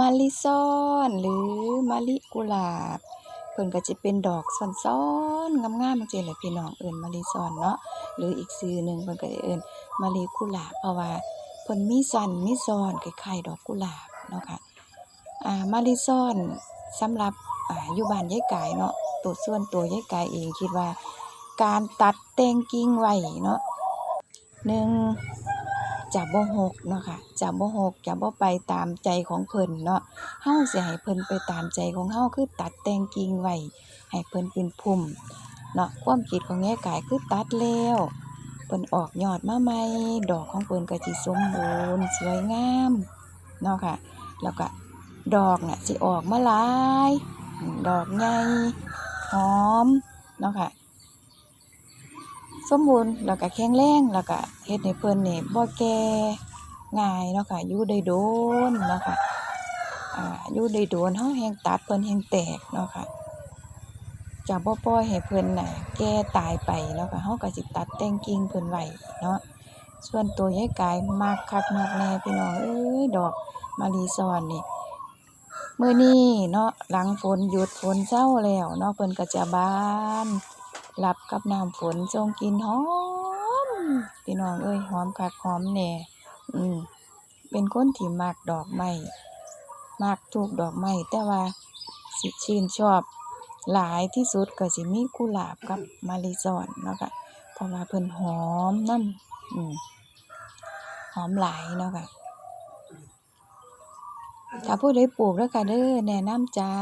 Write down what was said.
มะลิซอนหรือมะลิกุหลาบเพิ่นก็จะเป็นดอกซ้อนๆงามๆจังซี่แหละพี่น้องเอิ้นมะลิซอนเนาะหรืออีกชื่อหนึ่งเพิ่นก็เอิ้นมะลิกุหลาบเพราะว่าเพิ่นมีสันมีซ้อนคล้ายๆดอกกุหลาบเนาะค่ะอ่ามะลิซอนสำหรับอ่าอยู่บ้านยายกายเนาะตัวส่วนตัวยายกายเองคิดว่า การตัดแต่งกิ่งไว้เนาะหนึ่ง จะบ่หกเนาะค่ะจะบ่หกจะบ่ไปตามใจของเพิ่นเนาะเฮาสิให้เพิ่นไปตามใจของเฮาคือตัดแต่งกิ่งไว้ให้เพิ่นเป็นพุ่มเนาะความคิดของยายกายคือตัดแล้วเพิ่นออกยอดมาใหม่ดอกของเพิ่นก็สิสมบูรณ์สวยงามเนาะค่ะ แล้วก็ดอกน่ะสิออกมาหลาย ดอกใหญ่หอมเนาะค่ะ สมบูรณ์แล้วก็แข็งแรงแล้วก็เฮ็ดให้เพิ่นนี่บ่แก่ง่ายเนาะค่ะอยู่ได้โดนเนาะค่ะอ่าอยู่ได้โดนเฮาแฮ่งตัดเพิ่นแฮ่งแตกเนาะค่ะจะบ่ปล่อยให้เพิ่นน่ะแก่ตายไปเนาะค่ะเฮาก็สิตัดแต่งกิ่งเพิ่นไว้เนาะส่วนตัวยายกายมักคักมักแน่พี่น้องเอ้ยดอกมะลิซอนนี่มื้อนี้เนาะหลังฝนหยุดฝนเซาแล้วเนาะเพิ่นก็จะบาน รับกับน้ำฝนส่งกินหอมพี่น้องเอ้ยหอมคักหอมแน่อืมเป็นคนที่มักดอกไม้มักทุกดอกไม้แต่ว่าสิชื่นชอบหลายที่สุดก็สิมีกุหลาบกับมะลิซอนเนาะค่ะเพราะว่าเพิ่นหอมนำอืมหอมหลายเนาะค่ะถ้าผู้ใดปลูกเด้อค่ะเด้อแนะนำจ้า